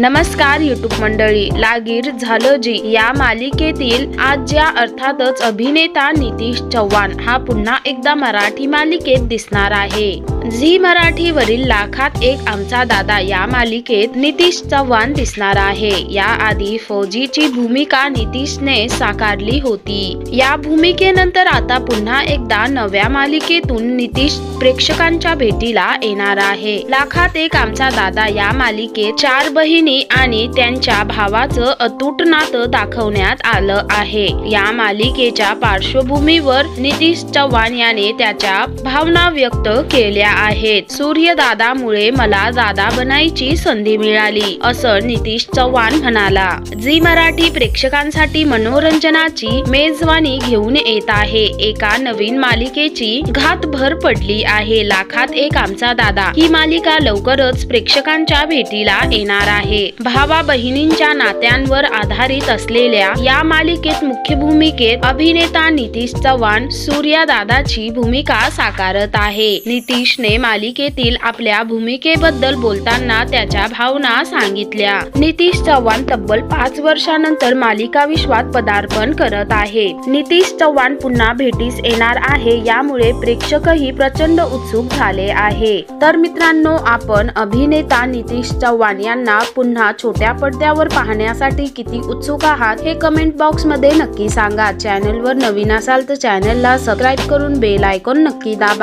नमस्कार युट्यूब मंडळी. लागीर झालं जी या मालिकेतील आज ज्या अर्थातच अभिनेता नितीश चव्हाण. हा पुन्हा एकदा मराठी मालिकेत दिसणार आहे. झी मराठीवरील लाखात एक आमचा दादा या मालिकेत नितीश चव्हाण दिसणार आहे. याआधी फौजीची भूमिका नितीशने साकारली होती. या भूमिकेनंतर आता पुन्हा एकदा नव्या मालिकेतून नितीश प्रेक्षकांच्या भेटीला येणार आहे. लाखात एक आमचा दादा या मालिकेत चार बहिणी आणि त्यांच्या भावाचं अतूट नातं दाखवण्यात आलं आहे. या मालिकेच्या पार्श्वभूमीवर नितीश चव्हाण याने त्याच्या भावना व्यक्त केल्या आहेत. सूर्यदादामुळे मला दादा बनायची संधी मिळाली असं नितीश चव्हाण म्हणाला. झी मराठी प्रेक्षकांसाठी मनोरंजनाची मेजवानी घेऊन येत आहे. एका नवीन मालिकेची घात भर पडली आहे. लाखात एक आमचा दादा. ही मालिका लवकरच प्रेक्षकांच्या भेटीला येणार आहे. भावा बहिणींच्या नात्यांवर आधारित असलेल्या या मालिकेत मुख्य भूमिकेत अभिनेता नितीश चव्हाण सूर्या दादाची भूमिका साकारत आहे. नितीश नितीशने मालिकेतील आपल्या भूमिकेबद्दल बोलताना त्याच्या भावना सांगितल्या. नितीश चव्हाण तब्बल पाच वर्षानंतर मालिका विश्वात पदार्पण करत आहे. नितीश चव्हाण पुन्हा भेटीस येणार आहे यामुळे प्रेक्षकही प्रचंड उत्सुक झाले आहे. तर मित्रांनो आपण अभिनेता नितीश चव्हाण यांना पुन्हा छोट्या पडद्यावर पाहण्यासाठी किती उत्सुक आहात हे कमेंट बॉक्समध्ये नक्की सांगा. चॅनलवर नवीन असाल तर चॅनलला सबस्क्राईब करून बेल आयकॉन नक्की दाबा.